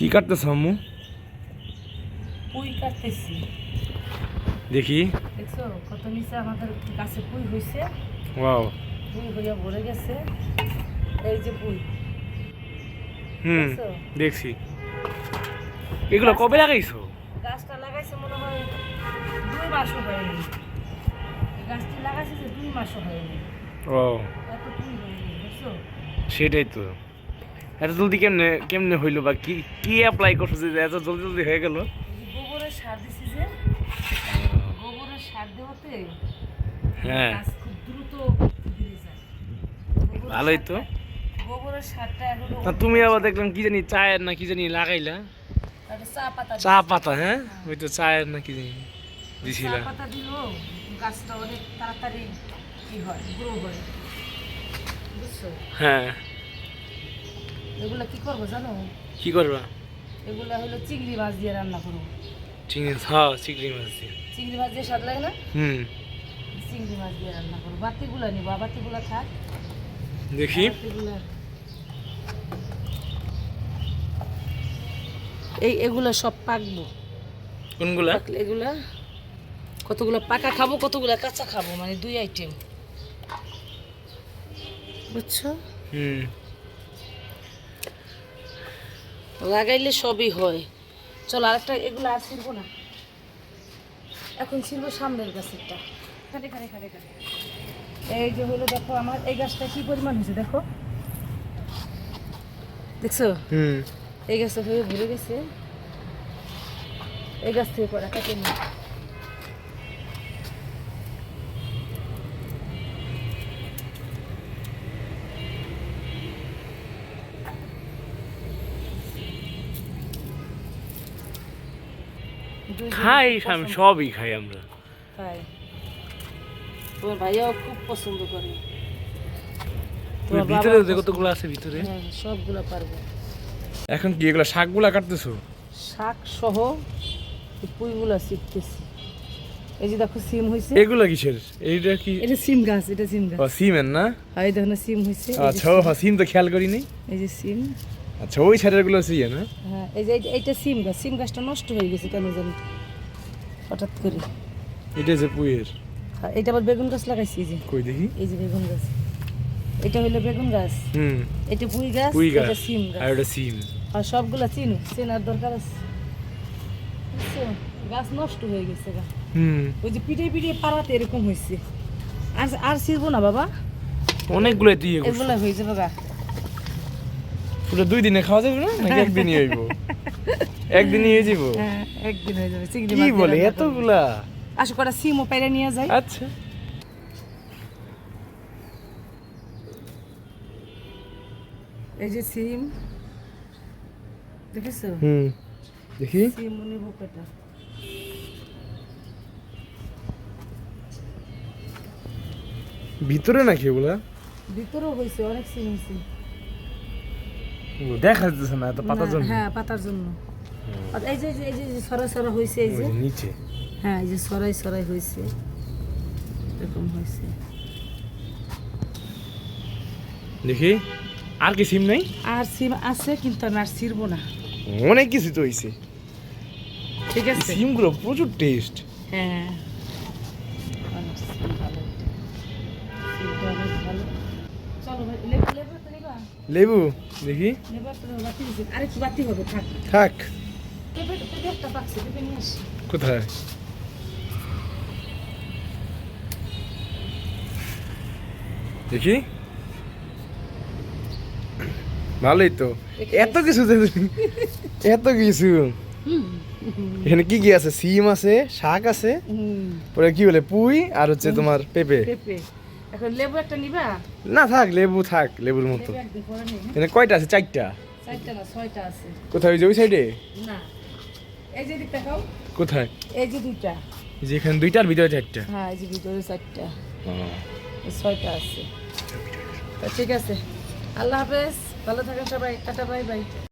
কি কাটতেছ আম্মু? পুই কাটতেছি। দেখি। দেখছ কত নিচে আমাদের গাছে পুই হয়েছে ওয়াও। পুই হইয়া ভরে গেছে। এই যে পুই। হুম দেখছি? এগুলো কবে লাগাইছো? গাছটা লাগাইছে মনে হয় দুই মাসও হয়নি। গাছটি লাগাইছে যে দুই মাসও হয়নি। ও এত পুই হয়নি দেখছ? সেটাই তো। এত জলদি কেমনে কেমনে হইল বা কি কি অ্যাপ্লাই করছ যে এত জলদি জলদি হয়ে গেল? গোবরের সার দিছি যে গোবরের সার দেওয়াতে হ্যাঁ। খুব দ্রুত ভালোই তো। গোবরের সারটা হলো না তুমি আবার দেখলাম কি জানি চায়ের না কি জানি লাগাইলা। চা পাতা চা পাতা হ্যাঁ? ওই তো চায়ের না কি জানি দিছিলা। চা পাতা দিলেও গাছটা অনেক তাড়াতাড়ি কি হয় গ্রো হয়। বুঝছ? হ্যাঁ। এগুলা কি করব জানো? কি করবা? এগুলা হলো চিংড়ি মাছ দিয়ে রান্না করব। চিংড়ি হ্যাঁ চিংড়ি মাছ দিয়ে। চিংড়ি মাছ দিয়ে স্বাদ লাগে না? হুম। চিংড়ি মাছ দিয়ে রান্না করব। বাতিগুলা নিবো। বাতিগুলা থাক। দেখি। এই এগুলা সব পাকবো। কোনগুলা? এগুলা কতগুলো পাকা খাব কতগুলো কাঁচা খাব মানে দুই আইটেম বুঝছ? হুম। লাগাইলে সবই হয়। চলো আরেকটা এগুলো আর ছিলব না। এখন ছিলব সামনের গাছেরটা। খাটে এই যে হলো দেখো আমার এই গাছটা কি পরিমাণ হয়েছে দেখো? দেখছ? হুম। এই গাছটা হয়ে ভরে গেছে। এই গাছ থেকে পড়া কাটে খাই আমি সবই খাই আমরা। খাই তোমার ভাইয়াও খুব পছন্দ করে। ভিতরে আছে ভিতরে? হ্যাঁ সবগুলো পারব। এখন কি এগুলো শাকগুলা কাটতেছো? শাক সহ পুইগুলো শিখতেছি এই যে দেখো সিম হয়েছে এগুলা কিসের? এইটা কি? এটা সিম গাছ এটা সিম গাছ। ও সিমের না? এই দেখো না সিম হয়েছে আচ্ছা হ্যাঁ, সিম তো খেয়াল করিনি। এই যে সিম। আচ্ছা ওই সাইডেরগুলো সিয়ে না? হ্যাঁ এই যে এইটা সিম গাছ সিম গাছটা নষ্ট হয়ে গেছে কেন জানি হঠাৎ করে। এটা যে পুয়ের আর এটা আবার বেগুন গাছ লাগাইছি এই যে। কই দেখি? এই যে বেগুন গাছ। এটা হইল বেগুন গাছ। হুম। এটা পুই গাছ পুই এটা সিম গাছ। আর ওটা সিম। আর সবগুলা চিনো চেনার দরকার আছে? গাছ নষ্ট হয়ে গেছে গা। হুম। ওই যে পিঠে পিঠে পাড়াতে এরকম হয়েছে আর আর ছিড়বো না বাবা। অনেকগুলো দিয়ে এগুলো হয়ে যাবে গা। পুরো দুই দিনে খাওয়া যাবে না? নাকি একদিনই হইব? একদিনই হয়ে যাব? হ্যাঁ একদিন হয়ে যাবে চিংড়ি কি বলে এতগুলা? আসো কটা সিমও পাইরে নিয়ে যাই। আচ্ছা। এই যে সিম দেখেছ? হুম দেখি। সিম নেব কটা? ভিতরে নাকি ওগুলা ভিতরেও হয়েছে অনেক সিম হয়েছে দেখা যাচ্ছে না এত পাতার জন্য। হ্যাঁ পাতার জন্য। আর এই যে এই যে- এই যে সরা সরা হয়েছে এই যে। নিচে। হ্যাঁ এই যে সরাই সরাই হয়েছে এরকম হয়েছে দেখি আর কি সিম নাই? আর সিম আছে কিন্তু আমি আর ছিড়বো না। অনেক কিছু তো হইছে। ঠিক আছে। সিমগুলো প্রচুর টেস্ট হ্যাঁ। লেবু দেখি। থাক। কোথায়? দেখি। ভালোই তো। এত কিছু এত কিছু। এখানে কি কি আছে? সিম আছে শাক আছে পরে কি বলে? পুই আর হচ্ছে তোমার পেঁপে। পেঁপে। এখন লেবু একটা নিবা? না থাক লেবু থাক লেবুর মতো? এখানে কয়টা আছে? চারটা? চারটা না ছয়টা আছে। কোথায় ওই যে ওই সাইডে না। এই যে দিকটা খাও। কোথায়? এই যে দুইটা। যে এখানে দুইটার ভিতরে চারটা? হ্যাঁ এই যে ভিতরে চারটা। ছয়টা আছে। ঠিক আছে। আল্লাহ হাফেজ। ভালো থাকেন সবাই। Tata bye bye.